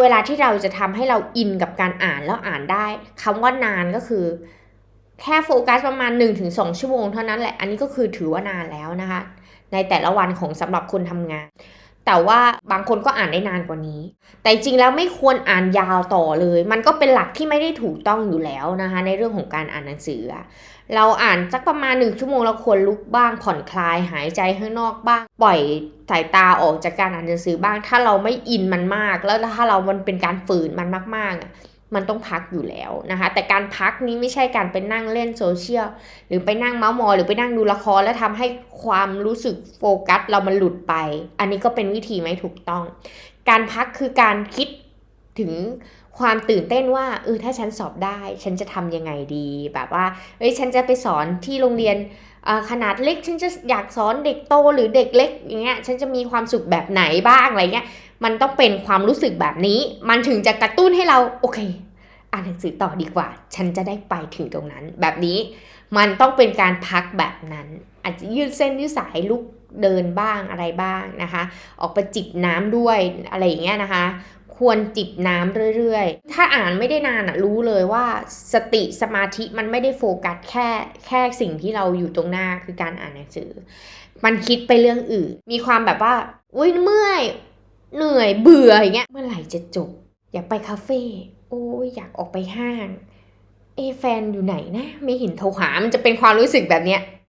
เวลาที่เราจะทำให้เราอินกับการอ่านแล้วอ่านได้คำว่านานก็คือ แค่โฟกัสประมาณ 1-2 ชั่วโมงเท่านั้นแหละ อันนี้ก็คือถือว่านานแล้วนะคะ ในแต่ละวันของสำหรับคนทำงาน แต่ว่าบางคนก็อ่านได้นานกว่านี้ แต่จริงแล้วไม่ควรอ่านยาวต่อเลย มันก็เป็นหลักที่ไม่ได้ถูกต้องอยู่แล้วนะคะ ในเรื่องของการอ่านหนังสือ เราอ่านสักประมาณหนึ่งชั่วโมงเราควรลุกบ้างผ่อนคลายหายใจข้างนอกบ้าง ปล่อยสายตาออกจากการอ่านหนังสือบ้าง ถ้าเราไม่อินมันมาก แล้วถ้าเรามันเป็นการฝืนมันมากๆ มันต้องพักอยู่แล้วนะคะ แต่การพักนี้ไม่ใช่การไปนั่งเล่นโซเชียลหรือไปนั่งเมาส์มอยหรือไปนั่งดูละครแล้วทำให้ความรู้สึกโฟกัสเรามันหลุดไป อันนี้ก็เป็นวิธีไม่ถูกต้อง การพักคือการคิด ถึงความตื่นเต้นว่าเออถ้าฉันสอบได้ ฉันจะทำยังไงดีแบบว่าเอ้ยฉันจะไปสอนที่โรงเรียนขนาดเล็กฉันจะอยากสอนเด็กโตหรือเด็กเล็กอย่างเงี้ยฉันจะมีความสุขแบบไหนบ้างอะไรเงี้ยมันต้องเป็นความรู้สึกแบบนี้ มันถึงจะกระตุ้นให้เราโอเค อ่านหนังสือต่อดีกว่า ฉันจะได้ไปถึงตรงนั้น แบบนี้มันต้องเป็นการพักแบบนั้น อาจจะยืดเส้นยืดสายลุกเดินบ้างอะไรบ้างนะคะ ออกไปจิบน้ำด้วยอะไรอย่างเงี้ยนะคะ ควรจิบน้ำเรื่อยๆ ถ้าอ่านไม่ได้นานอะรู้เลยว่าสติสมาธิมันไม่ได้โฟกัสแค่แค่สิ่งที่เราอยู่ตรงหน้าคือการอ่านหนังสือ มันคิดไปเรื่องอื่น มีความแบบว่า อุ้ยเมื่อย เหนื่อยเบื่ออย่างเงี้ย เมื่อไหร่จะจบ อยากไปคาเฟ่โอ้ยอยากออกไปห้าง เอแฟนอยู่ไหนนะ ไม่เห็นโทรหา มันจะเป็นความรู้สึกแบบเนี้ย